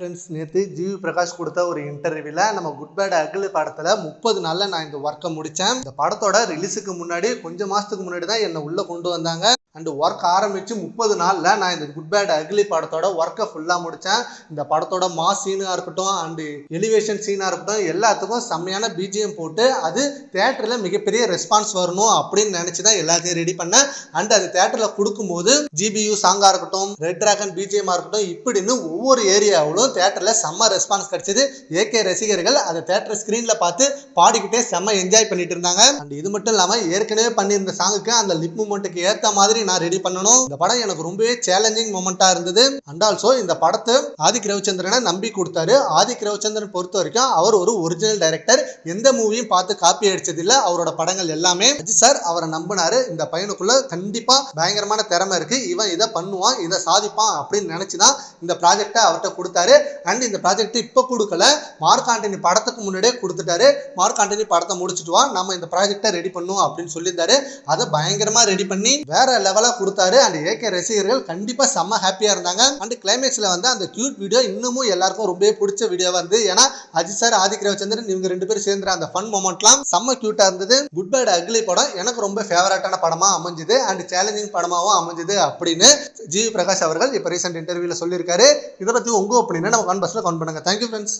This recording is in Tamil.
ஃப்ரெண்ட்ஸ் நேற்று ஜிவி பிரகாஷ் கொடுத்த ஒரு இன்டர்வியூவில் நம்ம குட் பேட் அகில் படத்தில் முப்பது நாளில் நான் இந்த ஒர்க்கை முடித்தேன் இந்த படத்தோட ரிலீஸுக்கு முன்னாடி கொஞ்சம் மாதத்துக்கு முன்னாடி தான் என்னை உள்ளே கொண்டு வந்தாங்க. அண்டு ஒர்க் ஆரம்பித்து முப்பது நாளில் நான் இந்த குட் பேட் அக்லி படத்தோட ஒர்க்கை ஃபுல்லாக முடித்தேன் இந்த படத்தோட மாஸ் சீனாக இருக்கட்டும் அண்டு எலிவேஷன் சீனாக இருக்கட்டும் எல்லாத்துக்கும் செம்மையான பிஜிஎம் போட்டு அது தேட்டரில் மிகப்பெரிய ரெஸ்பான்ஸ் வரணும் அப்படின்னு நினச்சி தான் எல்லாத்தையும் ரெடி பண்ணேன். அண்ட் அது தேட்டரில் கொடுக்கும்போது ஜிபியு சாங்காக இருக்கட்டும் ரெட் ட்ராகன் பிஜிஎம்மாக இருக்கட்டும் இப்படின்னு ஒவ்வொரு ஏரியாவிலும் தேட்டரில் செம்ம ரெஸ்பான்ஸ் கிடைச்சது. ஏகே ரசிகர்கள் அதை தேட்டர் ஸ்க்ரீனில் பார்த்து பாடிக்கிட்டே செம்ம என்ஜாய் பண்ணிட்டு இருந்தாங்க. அண்ட் இது மட்டும் இல்லாமல் ஏற்கனவே பண்ணியிருந்த சாங்குக்கு அந்த லிப் மூமெண்ட்டுக்கு ஏற்ற மாதிரி நான் ரெடி பண்ணணும். இந்த படம் எனக்கு ரொம்பவே சேலஞ்சிங் மூமெண்ட்டாக இருந்தது. அண்ட் ஆல்சோ இந்த படத்தை ஆதிக் ரவிச்சந்திரனை நம்பி கொடுத்தாரு. ஆதிக் ரவிச்சந்திரன் பொறுத்த வரைக்கும் அவர் ஒரு ஒரிஜினல் டைரக்டர் எந்த மூவியும் பார்த்து காப்பி அடிச்சதில்ல. அவரோட படங்கள் எல்லாமே. அஜித் சார் அவரை நம்பினாரு. இந்த பையனுக்குள்ள கண்டிப்பா பயங்கரமான திறமை இருக்கு. இவன் இதை பண்ணுவான் இதை சாதிப்பான் அப்படின்னு நினைச்சுதான் இந்த ப்ராஜெக்டை அவர்கிட்ட கொடுத்தாரு. அண்ட் இந்த ப்ராஜெக்ட் இப்போ கொடுக்கல. மார்க் ஆண்டனி படத்துக்கு முன்னாடியே கொடுத்துட்டாரு. மார்க் ஆண்டனி படத்தை முடிச்சுட்டு வா. நம்ம இந்த ப்ராஜெக்டை ரெடி பண்ணுவோம் அப்படின்னு சொல்லியிருந்தாரு. அதை பயங்கரமா ரெடி பண்ணி வேற லெவல் லெவலாக கொடுத்தாரு. அண்ட் ஏகே ரசிகர்கள் கண்டிப்பாக செம்ம ஹாப்பியாக இருந்தாங்க. அண்ட் கிளைமேக்ஸில் வந்து அந்த கியூட் வீடியோ இன்னமும் எல்லாருக்கும் ரொம்பவே பிடிச்ச வீடியோ இருந்து ஏன்னா அஜித் சார் ஆதிக் ரவிச்சந்திரன் இவங்க ரெண்டு பேரும் சேர்ந்து அந்த ஃபன் மொமெண்ட்லாம் செம்ம க்யூட்டாக இருந்தது. குட் பேட் அக்லி படம் எனக்கு ரொம்ப ஃபேவரட்டான படமாக அமைஞ்சுது. அண்ட் சேலஞ்சிங் படமாகவும் அமைஞ்சுது அப்படின்னு ஜி. பிரகாஷ் அவர்கள் இப்போ ரீசெண்ட் இன்டர்வியூவில் சொல்லியிருக்காரு. இதை பற்றி உங்க அப்படின்னா நம்ம கான்பஸில் கவுண்ட் பண்ணுங்க. Thank you friends